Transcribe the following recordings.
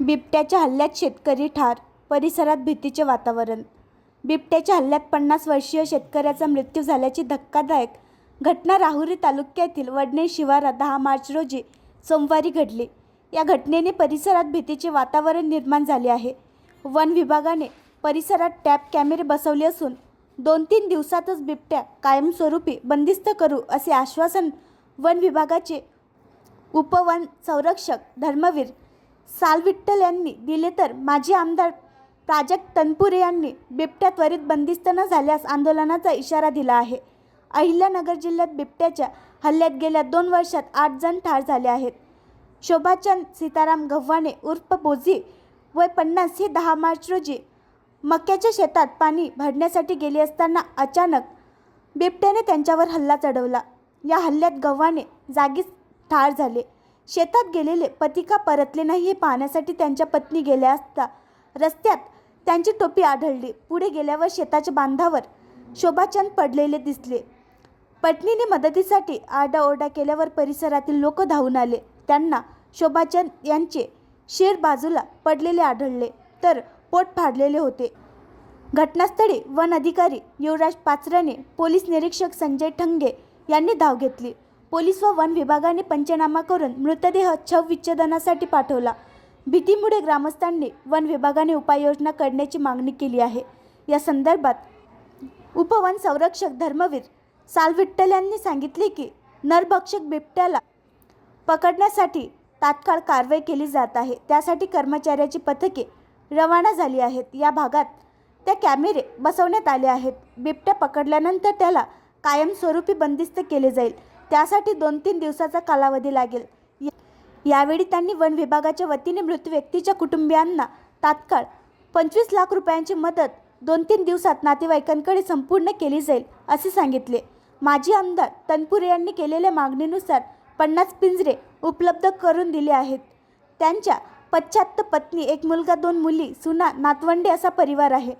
बिबट्याच्या हल्ल्यात शेतकरी ठार परिसरात भीतीचे वातावरण. बिबट्याच्या हल्ल्यात पन्नास वर्षीय शेतकऱ्याचा मृत्यू झाल्याची धक्कादायक घटना राहुरी तालुक्यातील वडणे शिवारात दहा मार्च रोजी सोमवारी घडली. या घटनेने परिसरात भीतीचे वातावरण निर्माण झाले आहे. वन विभागाने परिसरात टॅप कॅमेरे बसवले असून दोन तीन दिवसातच बिबट्या कायमस्वरूपी बंदिस्त करू असे आश्वासन वन विभागाचे उपवन संरक्षक धर्मवीर सालविठ्ठल यांनी दिले तर माजी आमदार प्राजक्त तनपुरे यांनी बिबट्या त्वरित बंदिस्त न झाल्यास आंदोलनाचा इशारा दिला आहे. अहिल्यानगर जिल्ह्यात बिबट्याच्या हल्ल्यात गेल्या दोन वर्षात आठ जण ठार झाले आहेत. शोभाचंद सीताराम गव्हाणे उर्फ बोझी वय पन्नास हे दहा मार्च रोजी मक्याच्या शेतात पाणी भरण्यासाठी गेले असताना अचानक बिबट्याने त्यांच्यावर हल्ला चढवला. या हल्ल्यात गव्हाणे जागीच ठार झाले. शेतात गेलेले पती का परतले नाही हे पाहण्यासाठी त्यांच्या पत्नी गेल्या असता रस्त्यात त्यांची टोपी आढळली. पुढे गेल्यावर शेताच्या बांधावर शोभाचंद पडलेले दिसले. पत्नीने मदतीसाठी आरडाओरडा केल्यावर परिसरातील लोक धावून आले. त्यांना शोभाचंद यांचे शेर बाजूला पडलेले आढळले. तर पोट फाडलेले होते. घटनास्थळी वन अधिकारी युवराज पाचराने पोलीस निरीक्षक संजय ठंगे यांनी धाव घेतली. पोलीस व वन विभागाने पंचनामा करून मृतदेह छव विच्छेदनासाठी पाठवला. भीतीमुळे ग्रामस्थांनी वन विभागाने उपाययोजना करण्याची मागणी केली आहे. या संदर्भात उपवन संरक्षक धर्मवीर सालविठ्ठल यांनी सांगितले की नरभक्षक बिबट्याला पकडण्यासाठी तात्काळ कारवाई केली जात आहे. त्यासाठी कर्मचाऱ्याची पथके रवाना झाली आहेत. या भागात त्या कॅमेरे बसवण्यात आले आहेत. बिबट्या पकडल्यानंतर त्याला कायमस्वरूपी बंदिस्त केले जाईल. त्यासाठी दोन तीन दिवसाचा कालावधी लागेल. या- यावेळी त्यांनी वन विभागाच्या वतीने मृत व्यक्तीच्या कुटुंबियांना तात्काळ पंचवीस लाख रुपयांची मदत दोन तीन दिवसात नातेवाईकांकडे संपूर्ण केली जाईल असे सांगितले. माजी आमदार तनपुरे यांनी केलेल्या मागणीनुसार पन्नास पिंजरे उपलब्ध करून दिले आहेत. त्यांच्या पश्चात्त पत्नी एक मुलगा दोन मुली सुना नातवंडे असा परिवार आहे.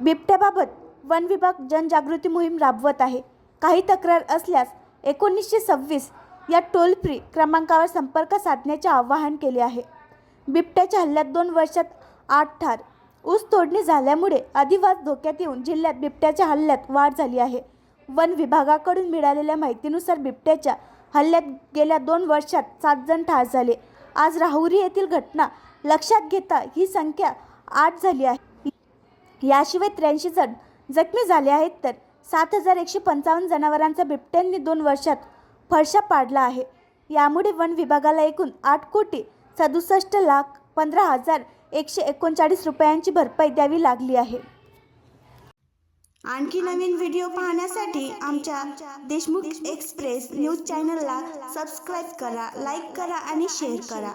बिबट्याबाबत वन विभाग जनजागृती मोहीम राबवत आहे. काही तक्रार असल्यास एकोणीसशे सव्वीस या टोल फ्री क्रमांकावर संपर्क साधण्याचे आवाहन केले आहे. बिबट्याच्या हल्ल्यात दोन वर्षात आठ ठार. ऊस तोडणी झाल्यामुळे अधिवास धोक्यात येऊन जिल्ह्यात बिबट्याच्या हल्ल्यात वाढ झाली आहे. वन विभागाकडून मिळालेल्या माहितीनुसार बिबट्याच्या हल्ल्यात गेल्या दोन वर्षात सात जण ठार झाले. आज राहुरी येथील घटना लक्षात घेता ही संख्या आठ झाली आहे. याशिवाय त्र्याऐंशी जण जखमी झाले आहेत तर सात हजार एकशे पंचावन्न जनावरांचा बिबट्यांनी दोन वर्षात फरशा पाडला आहे. यामुळे वन विभागाला एकूण आठ कोटी सदुसष्ट लाख पंधरा हजार एकशे एकोणचाळीस रुपयांची भरपाई द्यावी लागली आहे. आणखी नवीन व्हिडिओ पाहण्यासाठी आमच्या देशमुख एक्सप्रेस न्यूज चॅनलला सबस्क्राईब करा लाईक करा आणि शेअर करा.